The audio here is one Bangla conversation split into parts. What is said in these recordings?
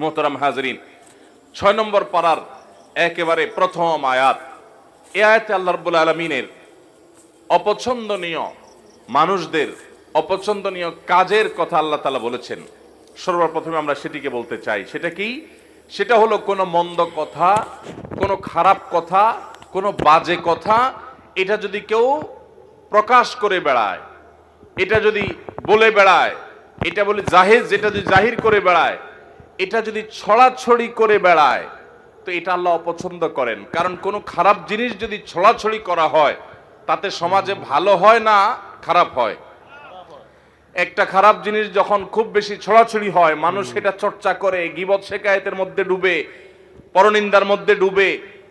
মোহতারাম হাজরিন, ছয় নম্বর পাড়ার একেবারে প্রথম আয়াত। এ আয়াতে আল্লাহ রব্বুল আলমিনের অপছন্দনীয় মানুষদের অপছন্দনীয় কাজের কথা আল্লাহ তালা বলেছেন। সর্বপ্রথমে আমরা সেটিকে বলতে চাই, সেটা কি? সেটা হলো কোনো মন্দ কথা, কোনো খারাপ কথা, কোনো বাজে কথা, এটা যদি কেউ প্রকাশ করে বেড়ায়, এটা যদি বলে বেড়ায়, এটা বলে জাহেজ, যেটা যদি জাহির করে বেড়ায় এটা যদি ছড়াছড়ি করে বেড়ায় তো এটা আল্লাহ অপছন্দ করেন। কারণ কোনো খারাপ জিনিস যদি ছড়াছড়ি করা হয় তাতে সমাজে ভালো হয় না খারাপ হয়। একটা খারাপ জিনিস যখন খুব বেশি ছড়াছড়ি হয় মানুষ সেটা চর্চা করে গিবত শেখায়তের মধ্যে ডুবে পরনিন্দার মধ্যে ডুবে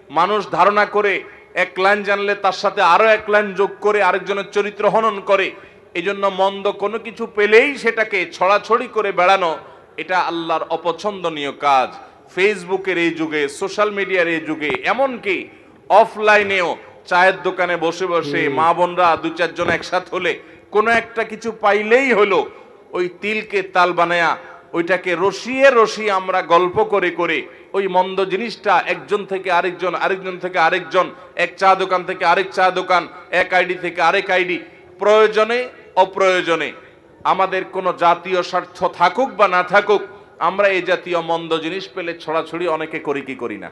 মানুষ ধারণা করে এক লাইন জানলে তার সাথে আরও এক লাইন যোগ করে আরেকজনের চরিত্র হনন করে এই জন্য মন্দ কোনো কিছু পেলেই সেটাকে ছড়াছড়ি করে বেড়ানো এটা আল্লাহর অপছন্দনীয় কাজ। ফেসবুকের এই যুগে সোশ্যাল মিডিয়ার এই যুগে এমনকি অফলাইনেও চায়ের দোকানে বসে বসে মা বোনরা দু চারজন একসাথে হলে কোনো একটা কিছু পাইলেই হলো ওই তিলকে তাল বানায়া ওইটাকে রসিয়ে রসিয়ে আমরা গল্প করে করে ওই মন্দ জিনিসটা একজন থেকে আরেকজন আরেকজন থেকে আরেকজন এক চা দোকান থেকে আরেক চা দোকান এক আইডি থেকে আরেক আইডি প্রয়োজনে অপ্রয়োজনে আমাদের কোনো জাতীয় স্বার্থ থাকুক বা না থাকুক আমরা এই জাতীয় মন্দ জিনিস পেলে ছড়াছড়ি অনেকে করি কি করি না।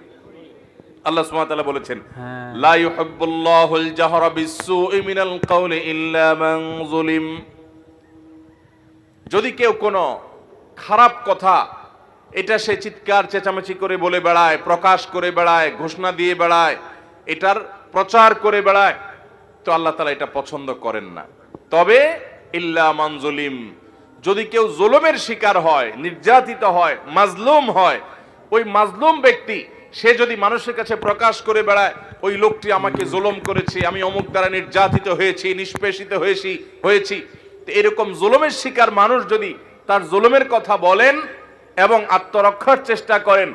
আল্লাহ সুবহানাহু ওয়া তাআলা বলেছেন হ্যাঁ। লা ইউহিব্বুল্লাহুল জাহরা বিসসুই মিনাল কাওলি ইল্লা মান যুলিম যদি কেউ কোনো খারাপ কথা এটা সে চিৎকার চেঁচামেচি করে বলে বেড়ায় প্রকাশ করে বেড়ায় ঘোষণা দিয়ে বেড়ায় এটার প্রচার করে বেড়ায় তো আল্লাহ তালা এটা পছন্দ করেন না। তবে ইল্লা মানজুলিম যদি কেউ জুলুমের শিকার হয়, নির্যাতিত হয়, মাজলুম হয়, ওই মাজলুম ব্যক্তি, সে যদি মানুষের কাছে প্রকাশ করে বেড়ায়, ওই লোকটি আমাকে জুলুম করেছে, আমি অমুক দ্বারা নির্যাতিত হয়েছি, নিষ্পেষিত হয়েছি হয়েছি। এরকম জুলুমের শিকার মানুষ যদি তার জুলুমের কথা বলেন এবং আত্মরক্ষার চেষ্টা করেন,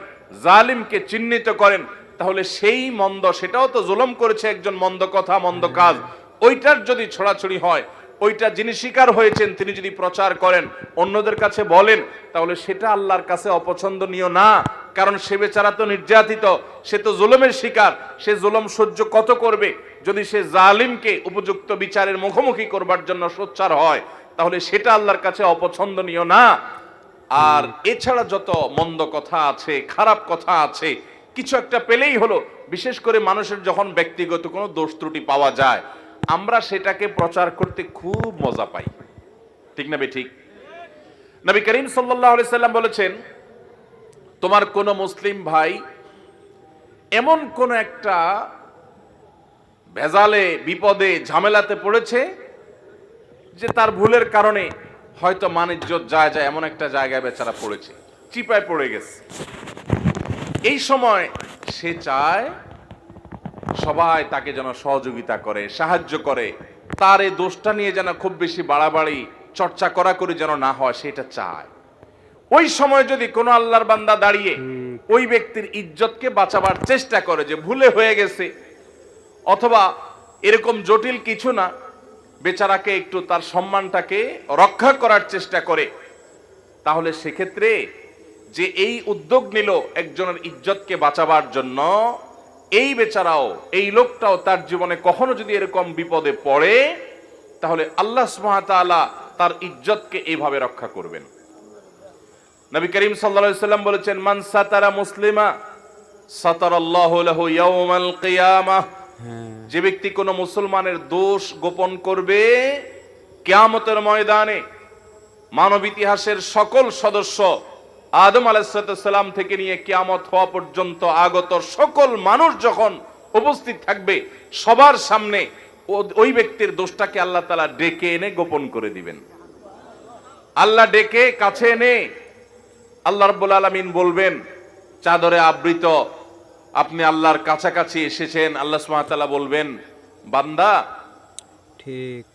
জালিমকে চিহ্নিত করেন, তাহলে সেই মন্দ, সেটাও তো জুলুম করেছে একজন মন্দ কথা, মন্দ কাজ। ওইটার যদি ছড়াছড়ি হয় ওইটা যিনি শিকার হয়েছেন, তিনি যদি প্রচার করেন, অন্যদের কাছে বলেন, তাহলে সেটা আল্লাহর কাছে অপছন্দনীয় না। কারণ সে বেচারা তো নির্যাতিত, সে তো জুলুমের শিকার, সে জুলুম সহ্য কত করবে? যদি সে জালিমকে উপযুক্ত বিচারের মুখোমুখি করবার জন্য সোচ্চার হয়, তাহলে সেটা আল্লাহর কাছে অপছন্দনীয় না। আর এছাড়া যত মন্দ কথা আছে, খারাপ কথা আছে, কিছু একটা পেলেই হলো, বিশেষ করে মানুষের যখন ব্যক্তিগত কোনো দোষ ত্রুটি পাওয়া যায় আমরা সেটাকে প্রচার করতে খুব মজা পাই। ঠিক না ঠিক? নবী করিম সাল্লাম বলেছেন, তোমার কোন মুসলিম ভাই এমন কোন একটা ভেজালে, বিপদে, ঝামেলাতে পড়েছে যে তার ভুলের কারণে হয়তো মানিজ্যত যায় যায় এমন একটা জায়গায় বেচারা পড়েছে, চিপায় পড়ে গেছে। এই সময় সে চায় সবাই তাকে যেন সহযোগিতা করে, সাহায্য করে। তার এই দোষটা নিয়ে যেন খুব বেশি বাড়াবাড়ি, চর্চা করা করে যেন না হয়, সেটা চায়। ওই সময় যদি কোনো আল্লাহর বান্দা দাঁড়িয়ে ওই ব্যক্তির ইজ্জতকে বাঁচাবার চেষ্টা করে যে ভুলে হয়ে গেছে, অথবা এরকম জটিল কিছু না, বেচারাকে একটু তার সম্মানটাকে রক্ষা করার চেষ্টা করে, তাহলে সেক্ষেত্রে যে এই উদ্যোগ নিল একজনের ইজ্জতকে বাঁচাবার জন্য এই বেচারাও, এই লোকটাও তার জীবনে কখনো যদি এরকম বিপদে পড়ে, তাহলে আল্লাহ তাআলা তার ইজ্জতকে এইভাবে রক্ষা করবেন। নবী করিম সাল্লাম বলেছেন, মান সাতারা মুসলিমা যে ব্যক্তি কোনো মুসলমানের দোষ গোপন করবে, কেয়ামতের ময়দানে মানব ইতিহাসের সকল সদস্য আদম আলাইসালাম থেকে নিয়ে কিয়ামত হওয়া পর্যন্ত আগত সকল মানুষ যখন উপস্থিত থাকবে, সবার সামনে ওই ব্যক্তির দোষটাকে আল্লাহ তালা ডেকে এনে গোপন করে দিবেন। আল্লাহ ডেকে কাছে এনে আল্লাহ রব্বুল আলমিন বলবেন, চাদরে আবৃত, আপনি আল্লাহর কাছাকাছি এসেছেন। আল্লাহ সুবহানাহু বলবেন, বান্দা, ঠিক।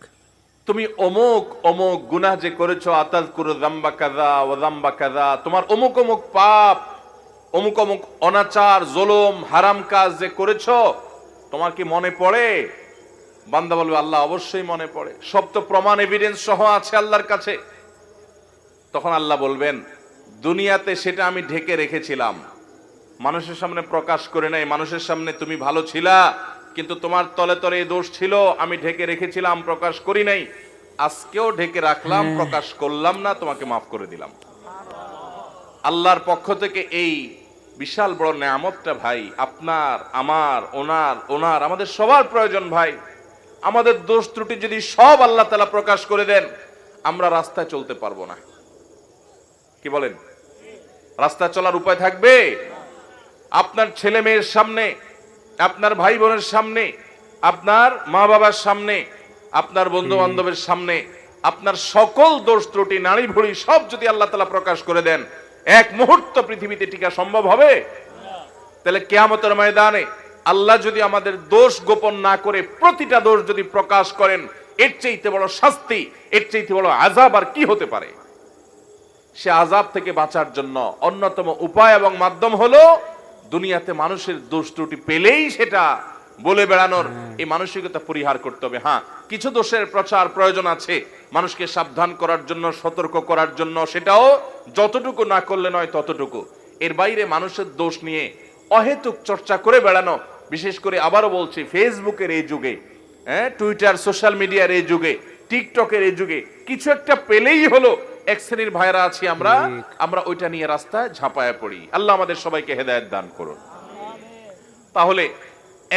তুমি অমুক অমুক গুনাহ যে করেছ আতাজ করো জাম্বা কাজা ও জাম্বা কাজা তোমার অমুক অমুক পাপ, অমুক অমুক অনাচার, জলম, হারাম কাজ যে করেছ, তোমার কি মনে পড়ে? বান্দা বলবে, আল্লাহ অবশ্যই মনে পড়ে। সব তো প্রমাণ এভিডেন্স সহ আছে আল্লাহর কাছে। তখন আল্লাহ বলবেন, দুনিয়াতে সেটা আমি ঢেকে রেখেছিলাম। মানুষের সামনে প্রকাশ করে নাই, মানুষের সামনে তুমি ভালো ছিলা। কিন্তু তোমার তলে তলে এই দোষ ছিল আমি ঢেকে রেখেছিলাম প্রকাশ করি নাই। আজকেও ঢেকে রাখলাম প্রকাশ করলাম না তোমাকে মাফ করে দিলাম। আল্লাহর পক্ষ থেকে এই বিশাল বড় নেয়ামতটা ভাই আপনার আমার ওনার ওনার আমাদের সবার প্রয়োজন ভাই। আমাদের দোষ ত্রুটি যদি সব আল্লাহ তালা প্রকাশ করে দেন আমরা রাস্তায় চলতে পারব না। কি বলেন? রাস্তা চলার উপায় থাকবে? আপনার ছেলে মেয়ের সামনে আপনার ভাই বোনের সামনে আপনার মা বাবার সামনে আপনার বন্ধু বান্ধবের সামনে আপনার সকল দোষ ত্রুটি নারী ভুড়ি সব যদি আল্লাহ তালা প্রকাশ করে দেন এক মুহূর্ত পৃথিবীতে টিকা সম্ভব হবে? তাহলে কেয়ামতের ময়দানে আল্লাহ যদি আমাদের দোষ গোপন না করে প্রতিটা দোষ যদি প্রকাশ করেন এর চাইতে বড় শাস্তি এর চাইতে বড় আজাব আর কি হতে পারে? সে আজাব থেকে বাঁচার জন্য অন্যতম উপায় এবং মাধ্যম হলো দুনিয়াতে মানুষের দোষ ত্রুটি পেলেই সেটা বলে বেড়ানোর এই মানসিকতা পরিহার করতে হবে। হ্যাঁ কিছু দোষের প্রচার প্রয়োজন আছে। মানুষকে সাবধান করার জন্য সতর্ক করার জন্য সেটাও যতটুকু না করলে নয় ততটুকু। এর বাইরে মানুষের দোষ নিয়ে অহেতুক চর্চা করে বেড়ানো বিশেষ করে আবারও বলছি ফেসবুকের এই যুগে হ্যাঁ টুইটার সোশ্যাল মিডিয়ার এই যুগে টিকটকের এই যুগে কিছু একটা পেলেই হলো এক শ্রেণির ভাইরা আছি আমরা আমরা ওইটা নিয়ে রাস্তায় ঝাঁপায় পড়ি। আল্লাহ আমাদের সবাইকে হেদায়ত দান করুন। তাহলে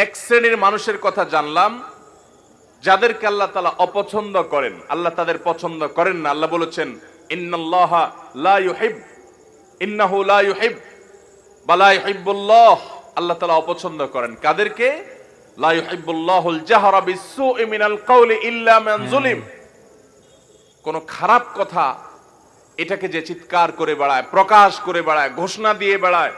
এক শ্রেণির মানুষের কথা জানলাম যাদেরকে আল্লাহ তালা অপছন্দ করেন আল্লাহ তাদের পছন্দ করেন না। আল্লাহ বলেছেন ইন্নাল্লাহ লা ইউহিব ইন্নাহু লা ইউহিব বালা ইউহিব্বুল্লাহ আল্লাহ তালা অপছন্দ করেন। কাদেরকে? লা ইউহিব্বুল্লাহুল জাহরা বিসসুই মিনাল কাওলি ইল্লা মান যুলিম কোন খারাপ কথা এটাকে যে চিৎকার করে বেড়ায় প্রকাশ করে বেড়ায় ঘোষণা দিয়ে বেড়ায়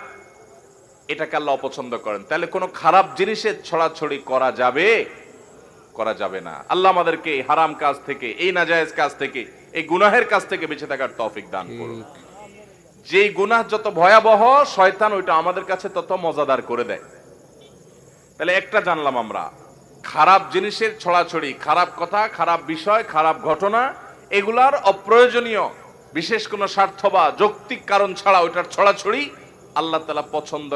এটাকে আল্লাহ অপছন্দ করেন। তাহলে কোনো খারাপ জিনিসের ছড়াছড়ি করা যাবে? করা যাবে না। আল্লাহ আমাদেরকে এই হারাম কাজ থেকে এই নাজায়েজ কাজ থেকে এই গুনাহের কাজ থেকে বেঁচে থাকার তৌফিক দান করুন। যেই গুনাহ যত ভয়াবহ শয়তান ওইটা আমাদের কাছে তত মজাদার করে দেয়। তাহলে একটা জানলাম আমরা। খারাপ জিনিসের ছড়াছড়ি খারাপ কথা খারাপ বিষয় খারাপ ঘটনা এগুলার অপ্রয়োজনীয় বিশেষ কোনো স্বার্থ বা যৌক্তিক কারণ ছাড়া ওইটার ছড়াছড়ি আল্লাহ তালা পছন্দ